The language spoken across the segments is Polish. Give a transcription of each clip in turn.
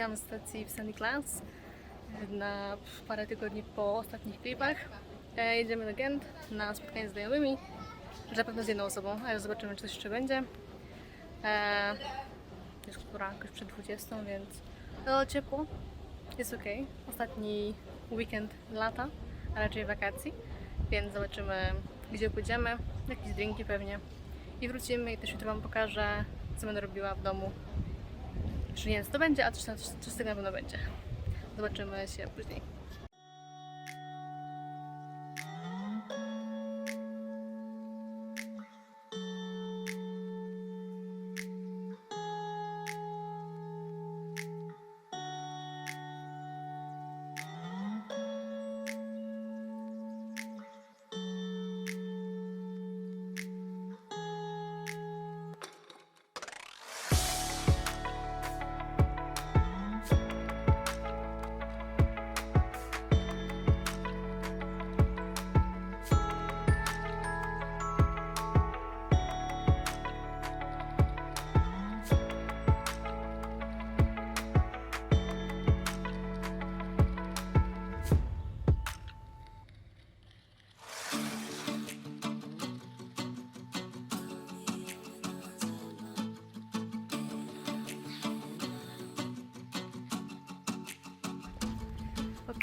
witam z stacji w Sandy Class na parę tygodni po ostatnich klipach. E, jedziemy do Gent na spotkanie z znajomymi, zapewne z jedną osobą, ale zobaczymy, czy coś jeszcze będzie. E, jest która jakoś przed 20, więc no, ciepło, jest ok. Ostatni weekend lata, a raczej wakacji, więc zobaczymy, gdzie pójdziemy, jakieś drinki pewnie. I wrócimy i też jutro Wam pokażę, co będę robiła w domu czy nie wiem, co to będzie, a coś, tam- coś z tego na pewno będzie. Zobaczymy się później.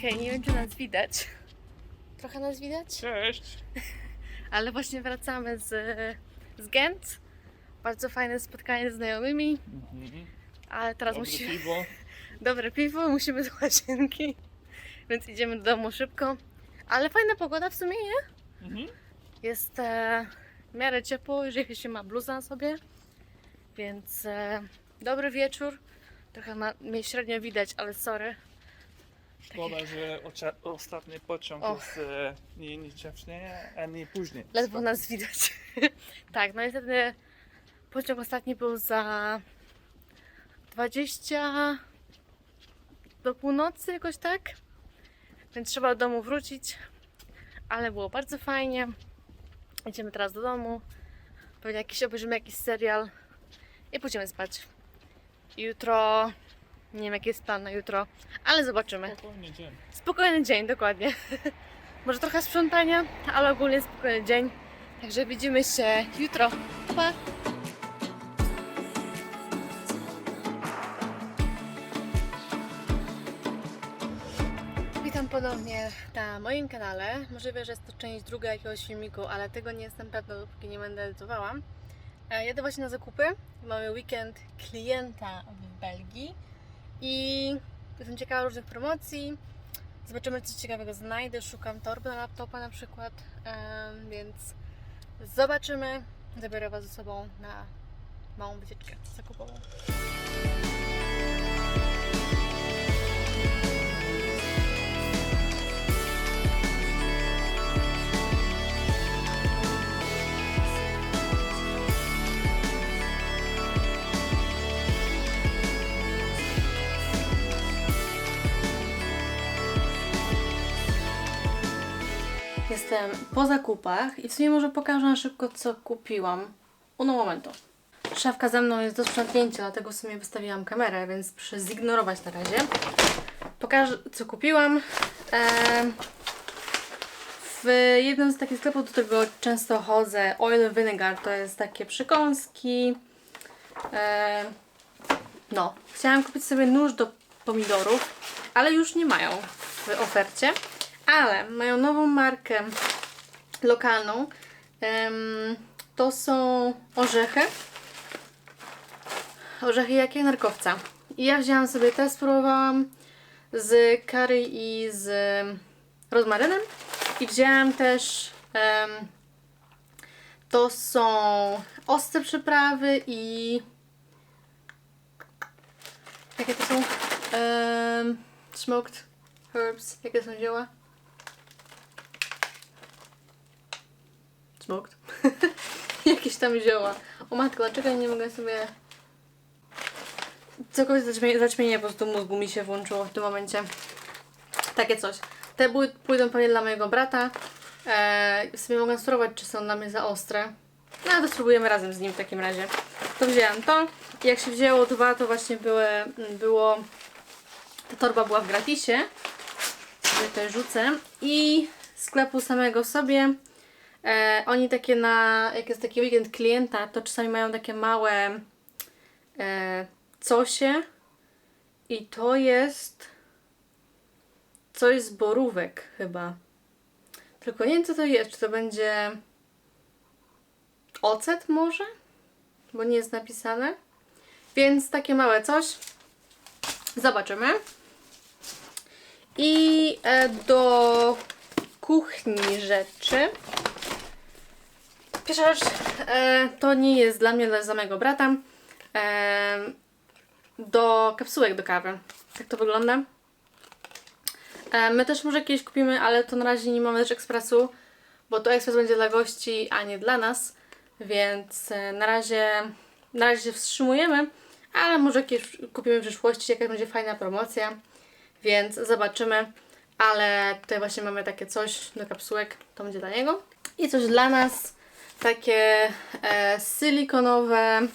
Okej, nie wiem, czy nas widać. Trochę nas widać? Cześć! Ale właśnie wracamy z, z Gent. Bardzo fajne spotkanie z znajomymi, Mhm. ale teraz Dobre musimy... piwo. Dobre piwo, musimy do łazienki, więc idziemy do domu szybko. Ale fajna pogoda w sumie, nie? Mhm. Jest e, w miarę ciepło, jeżeli się ma bluzę na sobie, więc e, dobry wieczór. Trochę ma, mnie średnio widać, ale sorry. Szkoda, że ocia- ostatni pociąg Och. jest e, nie, nie wcześniej, a nie później. Ledwo nas widać. tak, no niestety pociąg ostatni był za 20 do północy jakoś tak. Więc trzeba do domu wrócić. Ale było bardzo fajnie. Idziemy teraz do domu. Pewnie jakiś obejrzymy jakiś serial i pójdziemy spać. Jutro nie wiem jaki jest plan na jutro, ale zobaczymy. Spokojnie dzień. Spokojny dzień, dokładnie. Może trochę sprzątania, ale ogólnie spokojny dzień. Także widzimy się jutro. Pa! Witam ponownie na moim kanale. Możliwe, że jest to część druga jakiegoś filmiku, ale tego nie jestem pewna, dopóki nie będę edytowała. E, Jadę właśnie na zakupy. Mamy weekend klienta w Belgii i jestem ciekawa różnych promocji. Zobaczymy, co ciekawego znajdę. Szukam torby na laptopa na przykład, więc zobaczymy. Zabiorę Was ze sobą na małą wycieczkę zakupową. Jestem po zakupach i w sumie może pokażę na szybko, co kupiłam. Uno momento. Szafka ze mną jest do sprzątnięcia, dlatego w sumie wystawiłam kamerę, więc proszę zignorować na razie. Pokażę, co kupiłam. Em, w jednym z takich sklepów, do którego często chodzę, Oil Vinegar, to jest takie przekąski. Em, no, chciałam kupić sobie nóż do pomidorów, ale już nie mają w ofercie. Ale mają nową markę lokalną. To są orzechy. Orzechy jakie? Narkowca. I ja wzięłam sobie te, spróbowałam z curry i z rozmarynem. I wzięłam też em, to są ostre przyprawy i jakie to są? Em, smoked herbs. Jakie są zioła? Smoked. Jakieś tam zioła. O matko, dlaczego nie mogę sobie... Cokolwiek zaćmienie, zaćmienie po prostu mózgu mi się włączyło w tym momencie. Takie coś. Te pójdą pewnie dla mojego brata. Eee, sobie mogę spróbować, czy są dla mnie za ostre. No ale to spróbujemy razem z nim w takim razie. To wzięłam to. Jak się wzięło dwa, to właśnie były, było Ta torba była w gratisie. Sobie tutaj rzucę. I sklepu samego sobie. E, oni takie na, jak jest taki weekend klienta, to czasami mają takie małe e, cosie. I to jest coś z borówek chyba. Tylko nie wiem co to jest. Czy to będzie ocet może? Bo nie jest napisane. Więc takie małe coś. Zobaczymy. I e, do kuchni rzeczy. Pierwsza rzecz, e, to nie jest dla mnie, dla mojego brata. E, do kapsułek do kawy. Tak to wygląda. E, my też może kiedyś kupimy, ale to na razie nie mamy też ekspresu, bo to ekspres będzie dla gości, a nie dla nas. Więc e, na razie, na razie się wstrzymujemy, ale może kiedyś kupimy w przyszłości, jaka będzie fajna promocja. Więc zobaczymy. Ale tutaj właśnie mamy takie coś do kapsułek, to będzie dla niego. I coś dla nas, takie e, silikonowe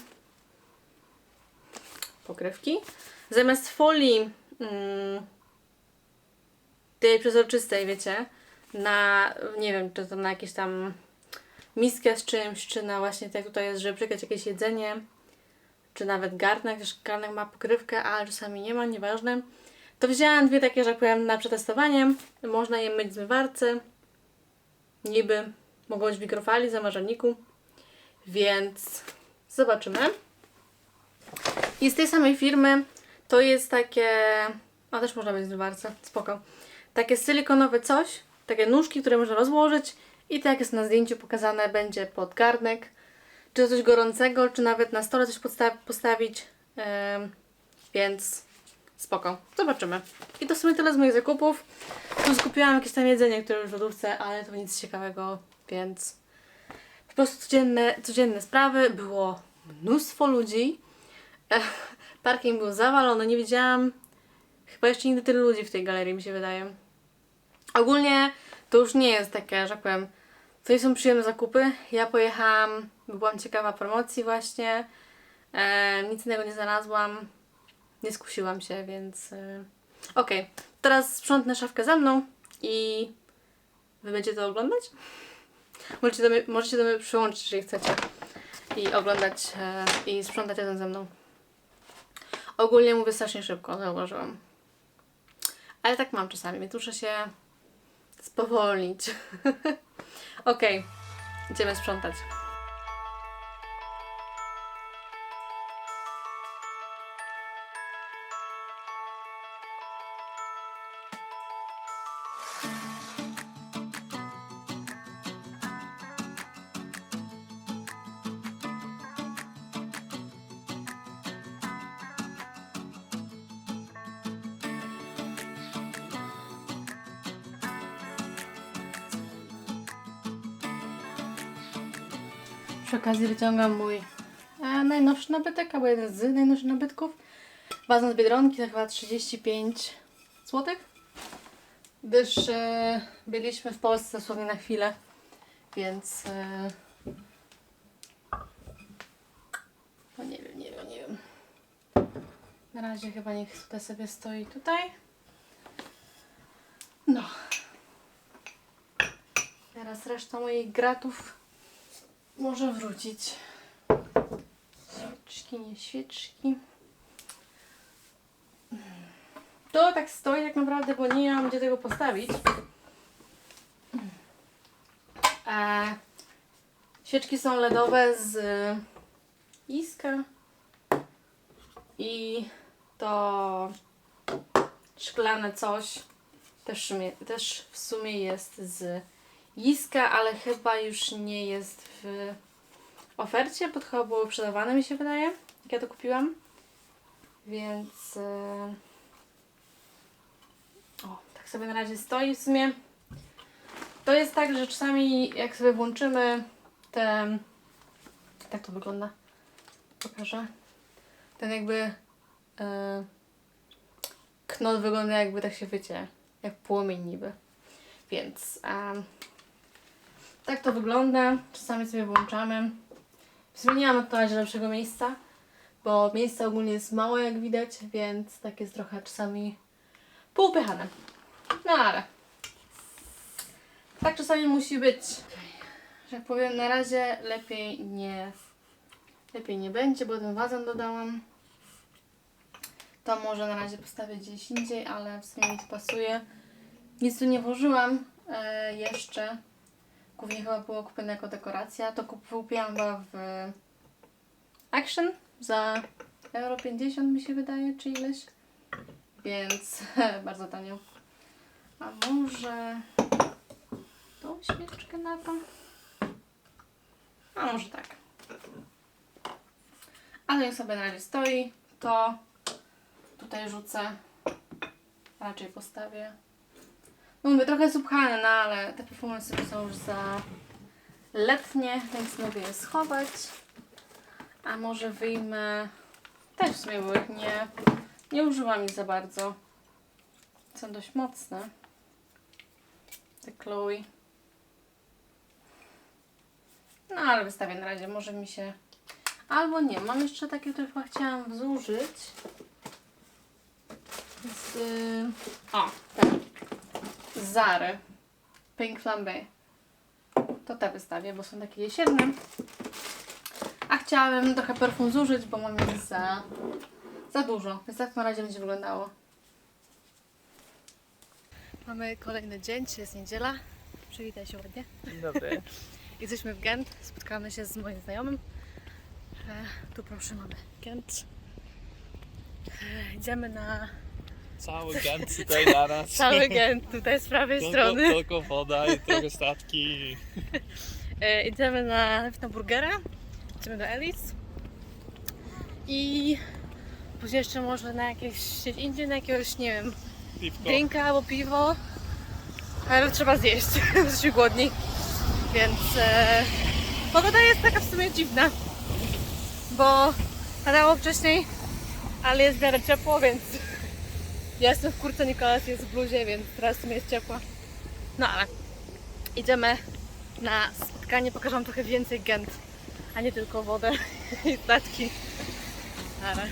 pokrywki. Zamiast folii mm, tej przezroczystej, wiecie, na, nie wiem, czy to na jakieś tam miskę z czymś, czy na właśnie tak tutaj jest, żeby przykryć jakieś jedzenie, czy nawet garnek, też garnek ma pokrywkę, ale czasami nie ma, nieważne. To wzięłam dwie takie, że powiem, na przetestowanie. Można je myć w zmywarce. Niby mogą być w mikrofali, w zamrażalniku. Więc zobaczymy. I z tej samej firmy to jest takie... A też można być w zmywarce, spoko. Takie silikonowe coś, takie nóżki, które można rozłożyć i tak jest na zdjęciu pokazane, będzie pod garnek. Czy coś gorącego, czy nawet na stole coś postawić. Em, więc spoko. Zobaczymy. I to w sumie tyle z moich zakupów. Tu skupiłam jakieś tam jedzenie, które już w lodówce, ale to nic ciekawego, więc po prostu codzienne, codzienne sprawy. Było mnóstwo ludzi. Parking był zawalony, nie widziałam chyba jeszcze nigdy tylu ludzi w tej galerii, mi się wydaje. Ogólnie to już nie jest takie, że tak powiem, to nie są przyjemne zakupy. Ja pojechałam, byłam ciekawa promocji właśnie. E, nic innego nie znalazłam. Nie skusiłam się, więc... E, Okej, teraz sprzątnę szafkę za mną i wy będziecie to oglądać? Możecie do mnie, możecie do mnie przyłączyć, jeżeli chcecie i oglądać e, i sprzątać razem ze mną. Ogólnie mówię strasznie szybko, zauważyłam. Ale tak mam czasami, więc muszę się spowolnić. Okej, idziemy sprzątać. Przy okazji wyciągam mój e, najnowszy nabytek, albo jeden z najnowszych nabytków. Wazon z Biedronki za chyba 35 zł. Gdyż e, byliśmy w Polsce dosłownie na chwilę, więc e, no nie wiem, nie wiem, nie wiem. Na razie chyba niech tutaj sobie stoi tutaj. No. Teraz reszta moich gratów może wrócić. Świeczki, nie świeczki. To tak stoi tak naprawdę, bo nie mam gdzie tego postawić. E, świeczki są LEDowe z iska i to szklane coś też, też w sumie jest z Jiska, ale chyba już nie jest w ofercie, bo to chyba było sprzedawane mi się wydaje, jak ja to kupiłam. Więc e, o, tak sobie na razie stoi w sumie. To jest tak, że czasami jak sobie włączymy te tak to wygląda. Pokażę. Ten jakby e, knot wygląda jakby tak się wiecie, jak płomień niby. Więc em, tak to wygląda. Czasami sobie włączamy. Na razie lepszego miejsca, bo miejsca ogólnie jest mało jak widać, więc tak jest trochę czasami Półpychane. No ale tak czasami musi być. Że jak powiem, na razie lepiej nie lepiej nie będzie, bo ten wazon dodałam. To może na razie postawię gdzieś indziej, ale w sumie mi to pasuje. Nic tu nie włożyłam e, jeszcze. Głównie chyba było kupione jako dekoracja. To kup- kupiłam w Action za euro 50 mi się wydaje, czy ileś. Więc bardzo tanio. A może tą świeczkę na to? A może tak. Ale niech sobie na razie stoi. To tutaj rzucę. Raczej postawię. No mówię, trochę subchane, no ale te performance są już za letnie, więc mogę je schować. A może wyjmę... Też w sumie były nie, nie używam ich za bardzo. Są dość mocne. Te Chloe. No ale wystawię na razie, może mi się... Albo nie, mam jeszcze takie, które chyba chciałam zużyć. Z... y, O, ten. Z Zary. Pink Flambe. To te wystawię, bo są takie jesienne. A chciałabym trochę perfum zużyć, bo mam ich za, za dużo. Więc tak na razie będzie wyglądało. Mamy kolejny dzień, dzisiaj jest niedziela. Przywitaj się ładnie. Dzień dobry. Jesteśmy w Gent, spotkamy się z moim znajomym. E, tu proszę mamy Gent. E, idziemy na Cały Gent tutaj naraz. cały Gent, tutaj z prawej Tylko, strony. tylko woda i trochę statki. E, idziemy na, na burgera, idziemy do Elis i później jeszcze może na jakieś gdzieś indziej, na jakiegoś, nie wiem, Piwko. drinka albo piwo, ale trzeba zjeść, jesteśmy głodni, więc e, pogoda jest taka w sumie dziwna, bo padało wcześniej, ale jest w miarę ciepło, więc ja jestem w kurce, Nikolas jest w bluzie, więc teraz w sumie jest ciepło. No ale idziemy na spotkanie, pokażę wam trochę więcej Gent, a nie tylko wodę i statki. Ale